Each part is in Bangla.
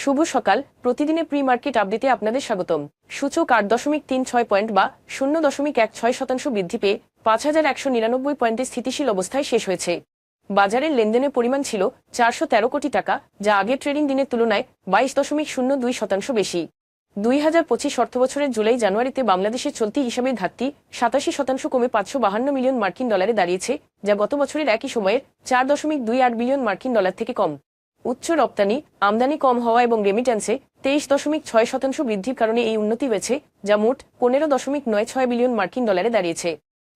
শুভ সকাল। প্রতিদিনের প্রি মার্কেট আপডেটে আপনাদের স্বাগতম। সূচক আট দশমিক তিন ছয় পয়েন্ট বা শূন্য দশমিক এক ছয় শতাংশ বৃদ্ধি পেয়ে পাঁচ হাজার একশো নিরানব্বই পয়েন্টে স্থিতিশীল অবস্থায় শেষ হয়েছে। বাজারের লেনদেনের পরিমাণ ছিল চারশো তেরো কোটি টাকা, যা আগের ট্রেডিং দিনের তুলনায় বাইশ দশমিক শূন্য দুই শতাংশ বেশি। দুই হাজার পঁচিশ অর্থবছরের জুলাই জানুয়ারিতে বাংলাদেশের চলতি হিসাবে ঘাটতি সাতাশি শতাংশ কমে পাঁচশো বাহান্ন মিলিয়ন মার্কিন ডলারে দাঁড়িয়েছে, যা গত বছরের একই সময়ের চার দশমিক দুই আট বিলিয়ন মার্কিন ডলার থেকে কম। উচ্চ রপ্তানি, আমদানি কম হওয়া এবং রেমিট্যান্সে তেইশ দশমিক ছয় শতাংশ বৃদ্ধির কারণে এই উন্নতি হয়েছে, যা মোট পনেরো দশমিক নয় ছয় বিলিয়ন মার্কিন ডলারে দাঁড়িয়েছে।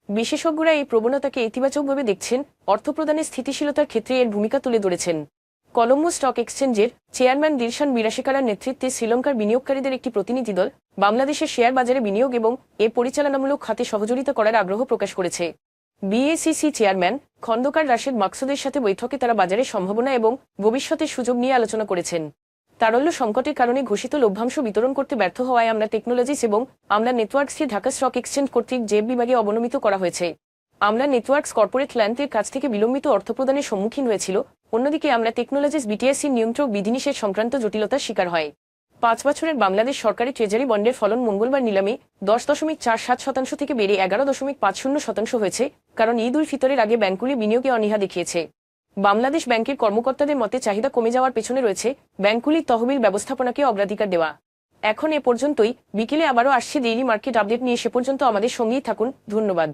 বিশেষজ্ঞরা এই প্রবণতাকে ইতিবাচকভাবে দেখছেন অর্থ অর্থপ্রদানের স্থিতিশীলতার ক্ষেত্রে এর ভূমিকা তুলে ধরেছেন। কলম্বো স্টক এক্সচেঞ্জের চেয়ারম্যান দিলশান বিরাশিকারার নেতৃত্বে শ্রীলঙ্কার বিনিয়োগকারীদের একটি প্রতিনিধি দল বাংলাদেশের শেয়ার বাজারে বিনিয়োগ এবং এ পরিচালনামূলক খাতে সহযোগিতা করার আগ্রহ প্রকাশ করেছে। বিএসিসি চেয়ারম্যান খন্দকার রাশেদ মাকসুদের সাথে বৈঠকে তারা বাজারের সম্ভাবনা এবং ভবিষ্যতের সুযোগ নিয়ে আলোচনা করেছেন। তারল্য সংকটের কারণে ঘোষিত লভ্যাংশ বিতরণ করতে ব্যর্থ হওয়ায় আমরা টেকনোলজিস এবং আমরা নেটওয়ার্কসকে ঢাকা স্টক এক্সচেঞ্জ কর্তৃক জেব বিভাগে অবনমিত করা হয়েছে। আমরা নেটওয়ার্কস কর্পোরেট ল্যান্ডের কাছ থেকে বিলম্বিত অর্থ প্রদানের সম্মুখীন হয়েছিল। অন্যদিকে আমরা টেকনোলজিস বিটিএসসির নিয়ন্ত্রক বিধিনিষেধ সংক্রান্ত জটিলতার শিকার হয়। পাঁচ বছরের বাংলাদেশ সরকারি ট্রেজারি বন্ডের ফলন মঙ্গলবার নিলামে দশ দশমিক চার সাত শতাংশ থেকে বেড়ে এগারো দশমিক পাঁচ শূন্য শতাংশ হয়েছে, কারণ ঈদ উল ফিতরের আগে ব্যাংকগুলি বিনিয়োগে অনীহা দেখিয়েছে। বাংলাদেশ ব্যাংকের কর্মকর্তাদের মতে চাহিদা কমে যাওয়ার পেছনে রয়েছে ব্যাংকগুলির তহবিল ব্যবস্থাপনাকে অগ্রাধিকার দেওয়া। এখন এ পর্যন্তই, বিকেলে আবারও আসছে ডেইলি মার্কেট আপডেট নিয়ে সে পর্যন্ত আমাদের সঙ্গেই থাকুন, ধন্যবাদ।